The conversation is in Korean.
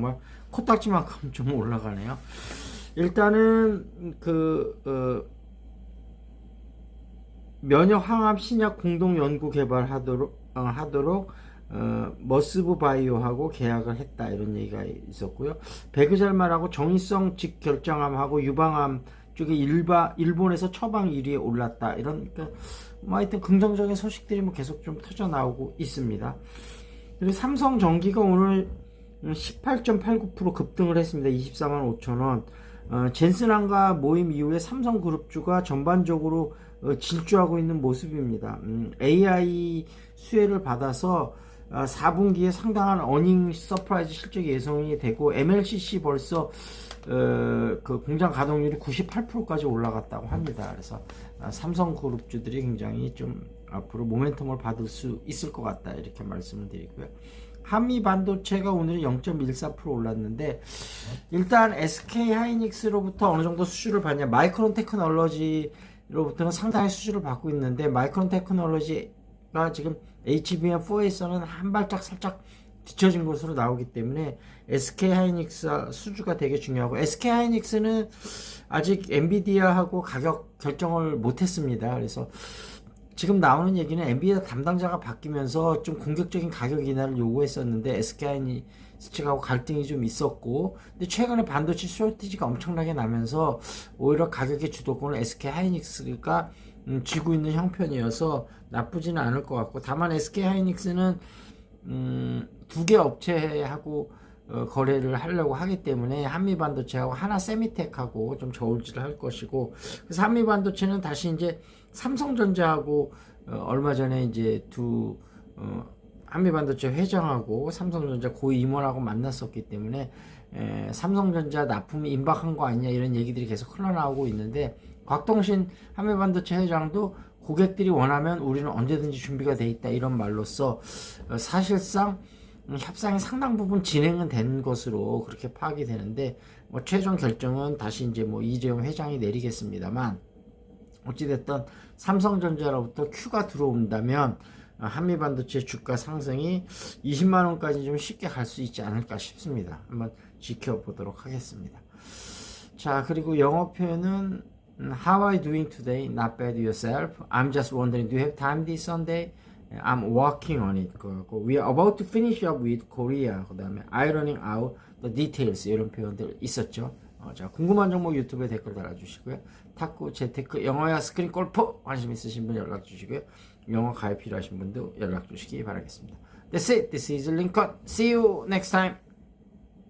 정말 코딱지만큼 좀 올라가네요. 일단은 그 어, 면역 항암 신약 공동 연구 개발하도록 어, 하도록 어, 머스브 바이오하고 계약을 했다 이런 얘기가 있었고요. 배그잘말하고 정의성 직 결정암하고 유방암 쪽에 일바, 일본에서 처방 1위에 올랐다 이런 그뭐 하여튼 긍정적인 소식들이 뭐 계속 좀 터져 나오고 있습니다. 그리고 삼성 전기가 오늘 18.89% 급등을 했습니다. 24만 5천 원. 어, 젠슨항과 모임 이후에 삼성그룹주가 전반적으로 어, 질주하고 있는 모습입니다. 음, AI 수혜를 받아서 어, 4분기에 상당한 어닝 서프라이즈 실적 예상이 되고 MLCC 벌써 어, 그 공장 가동률이 98%까지 올라갔다고 합니다. 그래서 아, 삼성그룹주들이 굉장히 좀 앞으로 모멘텀을 받을 수 있을 것 같다 이렇게 말씀을 드리고요. 한미 반도체가 오늘은 0.14% 올랐는데 일단 SK 하이닉스로부터 어느 정도 수주를 받냐 마이크론 테크놀로지로부터는 상당히 수주를 받고 있는데 마이크론 테크놀로지 가 지금 HBM4에서는 한 발짝 살짝 뒤처진 것으로 나오기 때문에 SK 하이닉스 수주가 되게 중요하고 SK 하이닉스는 아직 엔비디아하고 가격 결정을 못했습니다. 그래서 지금 나오는 얘기는 엔비디아 담당자가 바뀌면서 좀 공격적인 가격 인하를 요구했었는데 SK 하이닉스 하고 갈등이 좀 있었고 근데 최근에 반도체 쇼티지가 엄청나게 나면서 오히려 가격의 주도권을 SK 하이닉스가 음, 쥐고 있는 형편이어서 나쁘지는 않을 것 같고 다만 SK 하이닉스는 음, 두 개 업체하고 어, 거래를 하려고 하기 때문에 한미 반도체하고 하나 세미텍하고 좀 저울질을 할 것이고 그래서 한미 반도체는 다시 이제 삼성전자하고 어, 얼마 전에 이제 두 어, 한미 반도체 회장하고 삼성전자 고 임원하고 만났었기 때문에 에, 삼성전자 납품이 임박한 거 아니냐 이런 얘기들이 계속 흘러나오고 있는데 곽동신 한미 반도체 회장도 고객들이 원하면 우리는 언제든지 준비가 돼 있다 이런 말로써 어, 사실상 음, 협상이 상당 부분 진행은 된 것으로 그렇게 파악이 되는데 뭐 최종 결정은 다시 이제 뭐 이재용 회장이 내리겠습니다만 어찌됐든 삼성전자로부터 큐가 들어온다면 어, 한미 반도체 주가 상승이 20만 원까지 좀 쉽게 갈 수 있지 않을까 싶습니다. 한번 지켜보도록 하겠습니다. 자 그리고 영어 표현은 음, How are you doing today? Not bad yourself. I'm just wondering, do you have time this Sunday? I'm working on it. 그거고 We are about to finish up with Korea. 그 다음에 ironing out the details 이런 표현들 있었죠. 어, 자 궁금한 정보 유튜브에 댓글 달아주시고요. 탁구, 재테크, 영어야 스크린 골프 관심 있으신 분 연락 주시고요. 영어 가입 필요하신 분도 연락 주시기 바라겠습니다. That's it. This is Lincoln. See you next time.